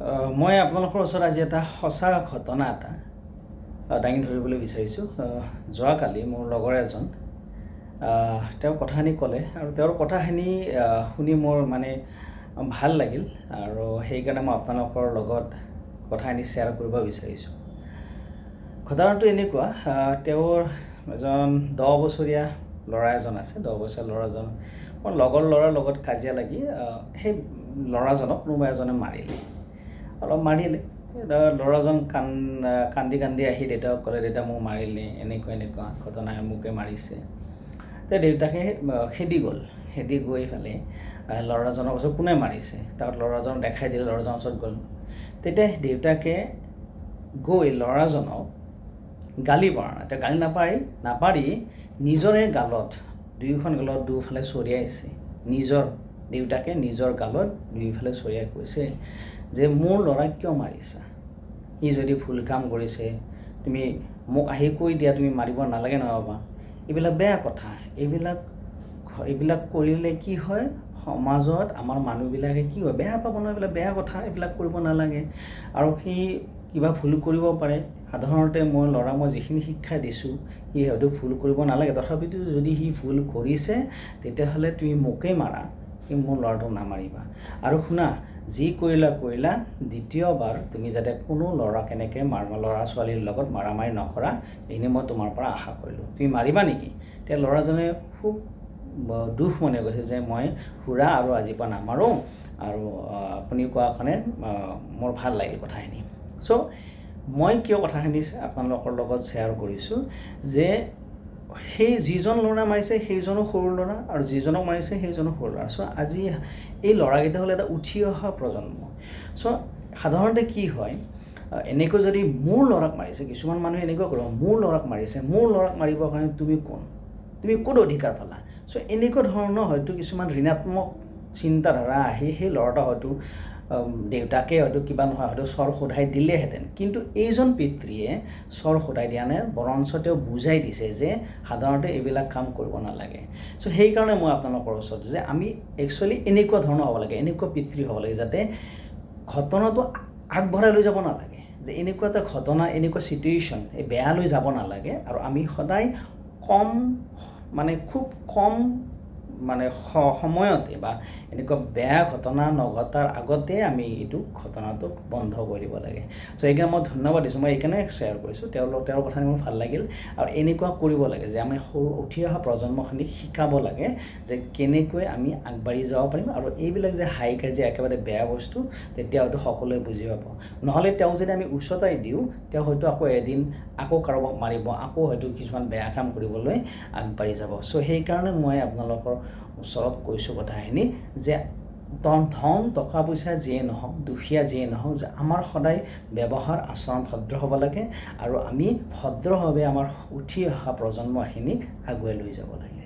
মই আপোনালোকৰ ওচৰত আজি এটা সঁচা ঘটনা এটা দাঙি ধৰিবলৈ বিচাৰিছোঁ। যোৱাকালি মোৰ লগৰ এজন তেওঁ কথাখিনি ক'লে আৰু তেওঁৰ কথাখিনি শুনি মোৰ মানে ভাল লাগিল আৰু সেইকাৰণে মই আপোনালোকৰ লগত কথাখিনি শ্বেয়াৰ কৰিব বিচাৰিছোঁ। ঘটনাটো এনেকুৱা তেওঁৰ এজন দহ বছৰীয়া ল'ৰা এজন আছে দহ বছৰীয়া ল'ৰাজন মোৰ লগৰ ল'ৰাৰ লগত কাজিয়া লাগি সেই ল'ৰাজনক কোনোবা এজনে মাৰিলে। অলপ মাৰিলে। ল'ৰাজন কান কান্দি কান্দি আহি দেউতাক ক'লে দেউতা মোক মাৰিলে এনেকুৱা এনেকুৱা ঘটনা মোকে মাৰিছে। তে দেউতাকে খেদি গ'ল। খেদি গৈ পেলাই ল'ৰাজনৰ ওচৰত কোনে মাৰিছে? তাত ল'ৰাজনক দেখাই দিলে ল'ৰাজনৰ ওচৰত গ'ল। তেতিয়া দেউতাকে গৈ ল'ৰাজনক গালি পৰা নাই। তেওঁ গালি নাপাৰি নাপাৰি নিজৰে গালত দুয়োখন গালত দুয়োফালে চৰিয়াইছে নিজৰ দেউতাকে নিজৰ গালত দুয়োফালে চৰিয়াই কৈছে যে মোৰ ল'ৰাক কিয় মাৰিছা? সি যদি ভুল কাম কৰিছে তুমি মোক আহি কৈ দিয়া তুমি মাৰিব নালাগে নহ'বা এইবিলাক বেয়া কথা। এইবিলাক এইবিলাক কৰিলে কি হয়? সমাজত আমাৰ মানুহবিলাকে কি হয়? বেয়া পাব নহয় এইবিলাক বেয়া কথা। এইবিলাক কৰিব নালাগে। আৰু সি কিবা ভুল কৰিব পাৰে। সাধাৰণতে মই ল'ৰা মই যিখিনি শিক্ষা দিছোঁ সি হয়তো ভুল কৰিব নালাগে। তথাপিতো যদি সি ভুল কৰিছে তেতিয়াহ'লে তুমি মোকেই মাৰা। সি মোৰ ল'ৰাটোক নামাৰিবা আৰু শুনা যি কৰিলা কৰিলা দ্বিতীয়বাৰ তুমি যাতে কোনো ল'ৰাক এনেকৈ মাৰ ল'ৰা ছোৱালীৰ লগত মাৰামাৰি নকৰা এইখিনি মই তোমাৰ পৰা আশা কৰিলোঁ। তুমি মাৰিবা নেকি? তেতিয়া ল'ৰাজনে খুব দুখ মনে কৈছে যে মই সুৰা আৰু আজিৰ পৰা নামাৰোঁ আৰু আপুনি কোৱা কাৰণে মোৰ ভাল লাগিল কথাখিনি। চ' মই কিয় কথাখিনি আপোনালোকৰ লগত শ্বেয়াৰ কৰিছোঁ যে সেই যিজন ল'ৰা মাৰিছে সেইজনো সৰু ল'ৰা আৰু যিজনক মাৰিছে সেইজনো সৰু ল'ৰা। চ' আজি এই ল'ৰাকেইটা হ'ল এটা উঠি অহা প্ৰজন্ম। চ' সাধাৰণতে কি হয় এনেকৈ যদি মোৰ ল'ৰাক মাৰিছে কিছুমান মানুহে এনেকুৱা কৰিব মোৰ ল'ৰাক মাৰিছে মোৰ ল'ৰাক মাৰিবৰ কাৰণে তুমি কোন? তুমি ক'ত অধিকাৰ পালা? চ' এনেকুৱা ধৰণৰ হয়তো কিছুমান ঋণাত্মক চিন্তাধাৰা আহি সেই ল'ৰাটা হয়তো দেউতাকে হয়তো কিবা নহয়, হয়তো চৰ সোধাই দিলেহেঁতেন। কিন্তু এইজন পিতৃয়ে চৰ সোধাই দিয়া নাই, বৰঞ্চ তেওঁ বুজাই দিছে যে সাধাৰণতে এইবিলাক কাম কৰিব নালাগে। চ' সেইকাৰণে মই আপোনালোকৰ ওচৰত যে আমি একচুৱেলি এনেকুৱা ধৰণৰ হ'ব লাগে, এনেকুৱা পিতৃ হ'ব লাগে যাতে ঘটনাটো আগবঢ়াই লৈ যাব নালাগে। যে এনেকুৱা এটা ঘটনা, এনেকুৱা চিটুৱেশ্যন এই বেয়ালৈ যাব নালাগে। আৰু আমি সদায় কম মানে খুব কম মানে সময়তে বা এনেকুৱা বেয়া ঘটনা নঘটাৰ আগতে আমি এইটো ঘটনাটো বন্ধ কৰি দিব লাগে। চ' সেইকাৰণে মই ধন্যবাদ দিছোঁ। মই এইকাৰণে শ্বেয়াৰ কৰিছোঁ। তেওঁলোক তেওঁৰ কথা মোৰ ভালো লাগিল। আৰু এনেকুৱা কৰিব লাগে যে আমি সৰু উঠি অহা প্ৰজন্মখিনিক শিকাব লাগে যে কেনেকৈ আমি আগবাঢ়ি যাব পাৰিম আৰু এইবিলাক যে হাই কাজিয়া, একেবাৰে বেয়া বস্তু, তেতিয়া হয়তো সকলোৱে বুজি পাব। নহ'লে তেওঁক যদি আমি উচতাই দিওঁ, তেওঁ হয়তো আকৌ এদিন আকৌ কাৰোবাক মাৰিব, আকৌ হয়তো কিছুমান বেয়া কাম কৰিবলৈ আগবাঢ়ি যাব। চ' সেইকাৰণে মই আপোনালোকৰ ওচৰত কৈছোঁ কথাখিনি যে ধন ধন টকা পইচা যিয়ে নহওক দুখীয়া যিয়ে নহওক যে আমাৰ সদায় ব্যৱহাৰ আচৰণ ভদ্ৰ হ'ব লাগে আৰু আমি ভদ্ৰভাৱে আমাৰ উঠি অহা প্ৰজন্মখিনিক আগুৱাই লৈ যাব লাগে।